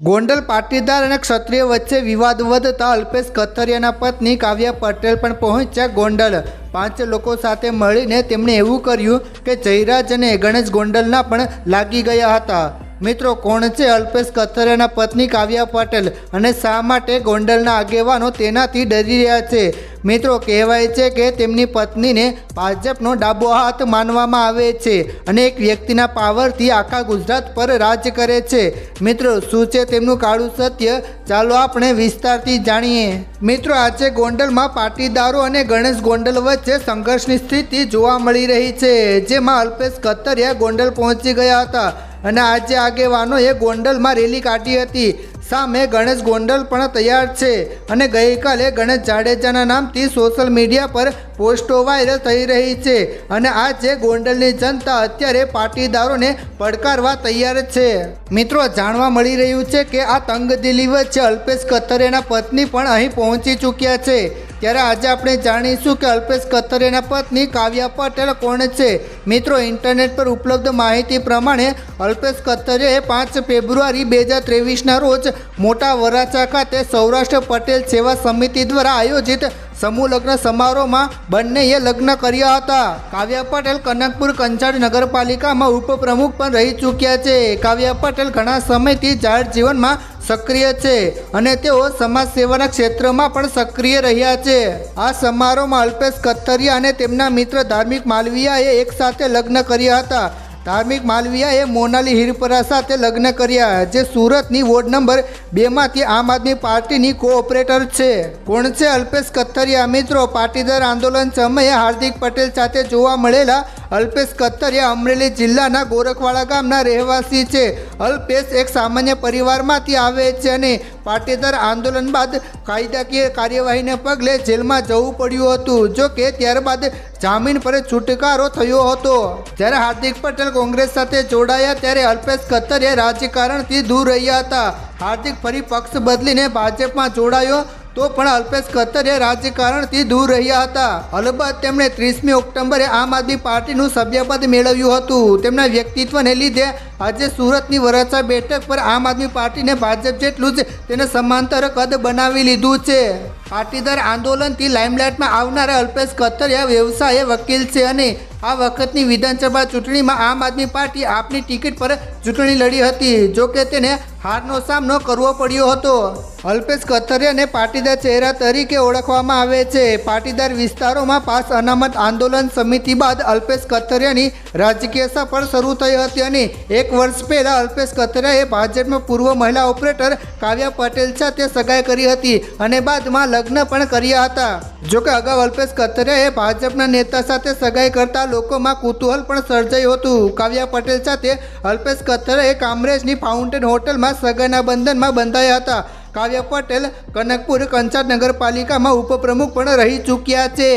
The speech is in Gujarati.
ગોંડલ પાટીદાર અને ક્ષત્રિય વચ્ચે વિવાદ વધતા અલ્પેશ કથરિયાના પત્ની કાવ્યા પટેલ પણ પહોંચ્યા ગોંડલ. પાંચ લોકો સાથે મળીને તેમણે એવું કર્યું કે જયરાજ અને ગણેશ ગોંડલના પણ લાગી ગયા હતા. મિત્રો, કોણ છે અલ્પેશ કથરિયાના પત્ની કાવ્યા પટેલ અને શા માટે ગોંડલના આગેવાનો તેનાથી ડરી રહ્યા છે? મિત્રો, કહેવાય છે કે તેમની પત્નીને ભાજપનો ડાબો હાથ માનવામાં આવે છે અને એક વ્યક્તિના પાવરથી આખા ગુજરાત પર રાજ કરે છે. મિત્રો, શું છે તેમનું કાળું સત્ય? ચાલો આપણે વિસ્તારથી જાણીએ. મિત્રો, આજે ગોંડલમાં પાટીદારો અને ગણેશ ગોંડલ વચ્ચે સંઘર્ષની સ્થિતિ જોવા મળી રહી છે, જેમાં અલ્પેશ કતરિયા ગોંડલ પહોંચી ગયા હતા અને આજે આગેવાનોએ ગોંડલમાં રેલી કાઢી હતી. સામે ગણેશ ગોંડલ પણ તૈયાર છે? અને ગઈકાલે ગણેશ જાડેજાના નામથી સોશિયલ મીડિયા પર પોસ્ટો વાયરલ થઈ રહી છે. અને આ જે ગોંડલની જનતા અત્યારે પાટીદારોને પડકારવા તૈયાર છે. મિત્રો, જાણવા મળી રહ્યું છે કે આ તંગદિલી વચ્ચે અલ્પેશ કથરેના પત્ની પણ અહીં પહોંચી ચૂક્યા છે. ત્યારે આજે આપણે જાણીશું કે અલ્પેશ કથરેના પત્ની કાવ્યા પટેલ કોણ છે? મિત્રો, ઇન્ટરનેટ પર ઉપલબ્ધ માહિતી પ્રમાણે અલ્પેશ કથરિયાએ પાંચ ફેબ્રુઆરી બે હજાર ત્રેવીસના રોજ મોટા વરાછા ખાતે સૌરાષ્ટ્ર પટેલ સેવા સમિતિ દ્વારા આયોજિત સમૂહ લગ્ન સમારોહમાં બંનેએ લગ્ન કર્યા હતા. કાવ્યા પટેલ કનકપુર કંચાડ નગરપાલિકામાં ઉપપ્રમુખ પણ રહી ચૂક્યા છે. કાવ્યા પટેલ ઘણા સમયથી જાહેર જીવનમાં સક્રિય છે અને તેઓ સમાજ સેવાના ક્ષેત્રમાં પણ સક્રિય રહ્યા છે. આ સમારોહમાં અલ્પેશ કથરિયા અને તેમના મિત્ર ધાર્મિક માલવીયાએ એકસાથે લગ્ન કર્યા હતા. ધાર્મિક માલવીયાએ મોનાલી હિરપરા સાથે લગ્ન કર્યા. જે સુરતની વોર્ડ નંબર બેમાંથી આમ આદમી પાર્ટીની કોઓપરેટર છે. કોણ છે અલ્પેશ કથરિયા? મિત્રો, પાટીદાર આંદોલન સમયે હાર્દિક પટેલ સાથે જોવા મળેલા અલ્પેશ કથરિયા અમરેલી જિલ્લાના ગોરખવાડા ગામના રહેવાસી છે. અલ્પેશ એક સામાન્ય પરિવારમાંથી આવે છે અને પાટીદાર આંદોલન બાદ કાયદાકીય કાર્યવાહીને પગલે જેલમાં જવું પડ્યું હતું. જો કે ત્યારબાદ જામીન પર છુટકારો થયો હતો. જ્યારે હાર્દિક પટેલ કોંગ્રેસ સાથે જોડાયા ત્યારે અલ્પેશ કથરિયા રાજકારણથી દૂર રહ્યા હતા. હાર્દિક ફરી પક્ષ બદલીને ભાજપમાં જોડાયો. તો પણ અલ્પેશ કત્તરે રાજકારણથી દૂર રહ્યા હતા. અલબત્ત તેમણે ત્રીસમી ઓક્ટોબરે આમ આદમી પાર્ટીનું સભ્યપદ મેળવ્યું હતું. તેમના વ્યક્તિત્વને લીધે આજે સુરતની વરાછા બેઠક પર આમ આદમી પાર્ટીને ભાજપ જેટલું જ તેને સમાંતર કદ બનાવી લીધું છે. પાટીદાર આંદોલનથી લાઇમલાઇટમાં આવનારા અલ્પેશ કથરિયા વ્યવસાયે વકીલ છે અને આ વખતની વિધાનસભા ચૂંટણીમાં આમ આદમી પાર્ટી આપની ટિકિટ પર ચૂંટણી લડી હતી. જો કે તેને હારનો સામનો કરવો પડ્યો હતો. અલ્પેશ કથરિયાને પાટીદાર ચહેરા તરીકે ઓળખવામાં આવે છે. પાટીદાર વિસ્તારોમાં પાસ અનામત આંદોલન સમિતિ બાદ અલ્પેશ કથરિયાની રાજકીય સફળ શરૂ થઈ હતી અને એક વર્ષ પહેલાં અલ્પેશ કથરિયાએ ભાજપમાં પૂર્વ મહિલા ઓપરેટર કાવ્યા પટેલ સાથે સગાઈ કરી હતી અને બાદમાં લગ્ન પણ કર્યા હતા. જોકે અગાઉ અલ્પેશ કથરિયાએ ભાજપના નેતા સાથે સગાઈ કરતા લોકોમાં કુતૂહલ પણ સર્જાયું હતું. કાવ્યા પટેલ સાથે અલ્પેશ કથરિયાએ કામરેજની ફાઉન્ટેન હોટલમાં સગાઈના બંધનમાં બંધાયા હતા. કાવ્યા પટેલ કનકપુર કંચાટ નગરપાલિકામાં ઉપપ્રમુખ પણ રહી ચૂક્યા છે.